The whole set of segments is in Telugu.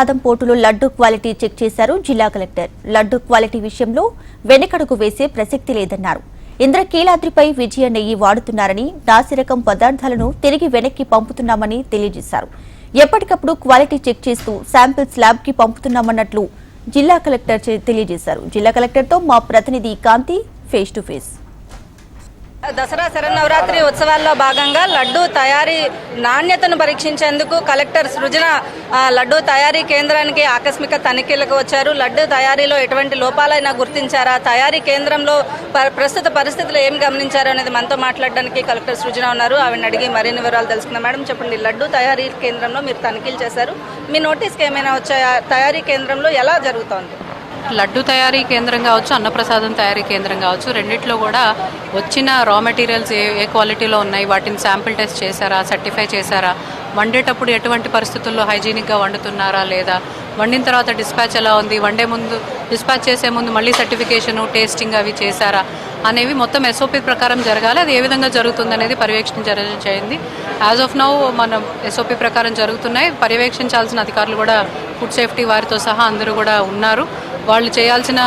ప్రసాదం పోటులో లడ్డు క్వాలిటీ చెక్ చేశారు జిల్లా కలెక్టర్. లడ్డు క్వాలిటీ విషయంలో వెనకడుగు వేసే ప్రసక్తి లేదన్నారు. ఇంద్రకీలాద్రిపై విజయ నెయ్యి వాడుతున్నారని నాసిరకం పదార్థాలను తిరిగి వెనక్కి పంపుతున్నామని తెలియజేశారు. ఎప్పటికప్పుడు క్వాలిటీ చెక్ చేస్తూ శాంపిల్స్ ల్యాబ్కి పంపుతున్నామన్నట్లు జిల్లా కలెక్టర్ చే- తెలియజేశారు. జిల్లా కలెక్టర్తో మా ప్రతినిధి Kanthi face to face. Dasara Sharannavaratri ఉత్సవాల్లో భాగంగా లడ్డు తయారీ నాణ్యతను పరీక్షించేందుకు కలెక్టర్ సృజన లడ్డూ తయారీ కేంద్రానికి ఆకస్మిక తనిఖీలకు వచ్చారు. లడ్డు తయారీలో ఎటువంటి లోపాలైనా గుర్తించారా? తయారీ కేంద్రంలో ప- ప్రస్తుత పరిస్థితులు ఏం గమనించారు అనేది మనతో మాట్లాడడానికి కలెక్టర్ సృజన ఉన్నారు. ఆవిడని అడిగి మరిన్ని వివరాలు తెలుసుకుందాం. మేడం చెప్పండి లడ్డు తయారీ కేంద్రంలో మీరు తనిఖీలు చేశారు. మీ నోటీస్కి ఏమైనా వచ్చాయా? తయారీ కేంద్రంలో ఎలా జరుగుతోంది? లడ్డు తయారీ కేంద్రం కావచ్చు అన్నప్రసాదం తయారీ కేంద్రం కావచ్చు రెండిట్లో కూడా వచ్చిన రా మెటీరియల్స్ ఏ ఏ క్వాలిటీలో ఉన్నాయి వాటిని శాంపిల్ టెస్ట్ చేశారా సర్టిఫై చేశారా వండేటప్పుడు ఎటువంటి పరిస్థితుల్లో హైజీనిక్గా వండుతున్నారా లేదా వండిన తర్వాత డిస్పాచ్ ఎలా ఉంది వండే ముందు డిస్పాచ్ చేసే ముందు మళ్ళీ సర్టిఫికేషన్ టేస్టింగ్ అవి చేశారా అనేవి మొత్తం ఎస్ఓపి ప్రకారం జరగాలి అది ఏ విధంగా జరుగుతుంది అనేది పర్యవేక్షణ జరిగింది యాజ్ ఆఫ్ నౌ మనం ఎస్ఓపి ప్రకారం జరుగుతున్నాయి పర్యవేక్షించాల్సిన అధికారులు కూడా ఫుడ్ సేఫ్టీ వారితో సహా అందరూ కూడా ఉన్నారు. వాళ్ళు చేయాల్సిన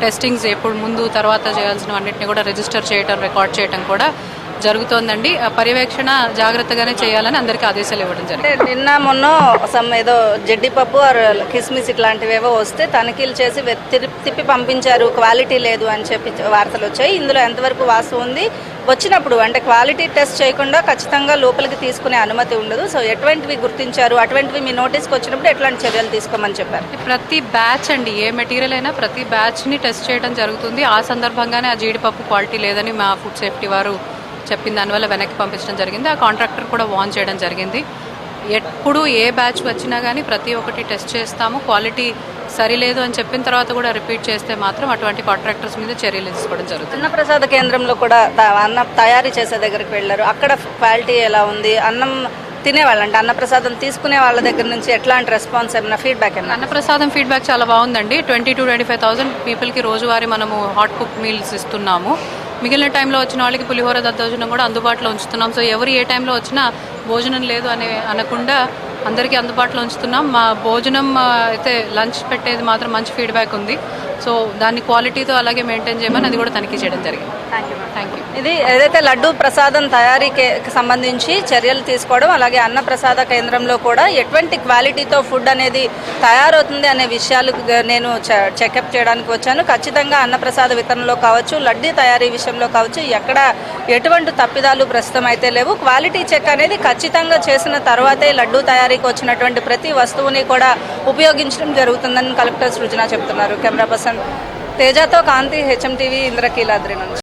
టెస్టింగ్స్ ఎప్పుడు ముందు తర్వాత చేయాల్సిన అన్నింటినీ కూడా రిజిస్టర్ చేయటం రికార్డ్ చేయటం కూడా జరుగుతోందండి. ఆ పర్యవేక్షణ జాగ్రత్తగానే చేయాలని అందరికీ ఆదేశాలు ఇవ్వడం జరిగింది. నిన్న మొన్న సమ్ ఏదో జడ్డిపప్పు కిస్మిస్ ఇట్లాంటివేవో వస్తే తనిఖీలు చేసి తిప్పి పంపించారు క్వాలిటీ లేదు అని చెప్పి వార్తలు వచ్చాయి. ఇందులో ఎంతవరకు వాస్తవం ఉంది? వచ్చినప్పుడు అంటే క్వాలిటీ టెస్ట్ చేయకుండా ఖచ్చితంగా లోపలికి తీసుకునే అనుమతి ఉండదు. సో ఎటువంటివి గుర్తించారు? అటువంటివి మీ నోటీస్కి వచ్చినప్పుడు ఎట్లాంటి చర్యలు తీసుకోమని చెప్పారు? ప్రతి బ్యాచ్ అండి ఏ మెటీరియల్ అయినా ప్రతి బ్యాచ్ని టెస్ట్ చేయడం జరుగుతుంది. ఆ సందర్భంగానే ఆ జీడిపప్పు క్వాలిటీ లేదని మా ఫుడ్ సేఫ్టీ వారు చెప్పిన దానివల్ల వెనక్కి పంపించడం జరిగింది. ఆ కాంట్రాక్టర్ కూడా వాన్ చేయడం జరిగింది. ఎప్పుడు ఏ బ్యాచ్ వచ్చినా కానీ ప్రతి ఒక్కటి టెస్ట్ చేస్తాము. క్వాలిటీ సరిలేదు అని చెప్పిన తర్వాత కూడా రిపీట్ చేస్తే మాత్రం అటువంటి కాంట్రాక్టర్స్ మీద చర్యలు తీసుకోవడం జరుగుతుంది. అన్నప్రసాద కేంద్రంలో కూడా అన్నం తయారీ చేసే దగ్గరికి వెళ్ళారు. అక్కడ క్వాలిటీ ఎలా ఉంది? అన్నం తినేవాళ్ళు అంటే అన్నప్రసాదం తీసుకునే వాళ్ళ దగ్గర నుంచి ఎట్లాంటి రెస్పాన్స్ ఏమైనా ఫీడ్బ్యాక్ ఏమైనా అన్నప్రసాదం ఫీడ్బ్యాక్ చాలా బాగుందండి. Twenty to twenty five thousand పీపుల్కి రోజువారీ మనము హాట్ కుక్ మీల్స్ ఇస్తున్నాము. మిగిలిన టైంలో వచ్చిన వాళ్ళకి పులిహోర దద్దోజనం కూడా అందుబాటులో ఉంచుతున్నాం. సో ఎవరు ఏ టైంలో వచ్చినా భోజనం లేదు అనే అనకుండా అందరికీ అందుబాటులో ఉంచుతున్నాం. మా భోజనం అయితే లంచ్ పెట్టేది మాత్రం మంచి ఫీడ్బ్యాక్ ఉంది. సో దాన్ని క్వాలిటీతో అలాగే మెయింటైన్ చేయమని అది కూడా తనిఖీ చేయడం జరిగింది. థ్యాంక్ యూ ఇది ఏదైతే లడ్డు ప్రసాదం తయారీకి సంబంధించి చర్యలు తీసుకోవడం అలాగే అన్న ప్రసాద కేంద్రంలో కూడా ఎటువంటి క్వాలిటీతో ఫుడ్ అనేది తయారవుతుంది అనే విషయాలు నేను చెకప్ చేయడానికి వచ్చాను. ఖచ్చితంగా అన్నప్రసాద వితరణలో కావచ్చు లడ్డీ తయారీ విషయంలో కావచ్చు ఎక్కడ ఎటువంటి తప్పిదాలు ప్రస్తుతం అయితే లేవు. క్వాలిటీ చెక్ అనేది ఖచ్చితంగా చేసిన తర్వాతే లడ్డూ తయారీకి వచ్చినటువంటి ప్రతి వస్తువుని కూడా ఉపయోగించడం జరుగుతుందని కలెక్టర్ సృజన చెప్తున్నారు. కెమెరా పర్సన్ తేజతో కాంతి హెచ్ఎం టీవీ ఇంద్రకీలాద్రి నుంచి.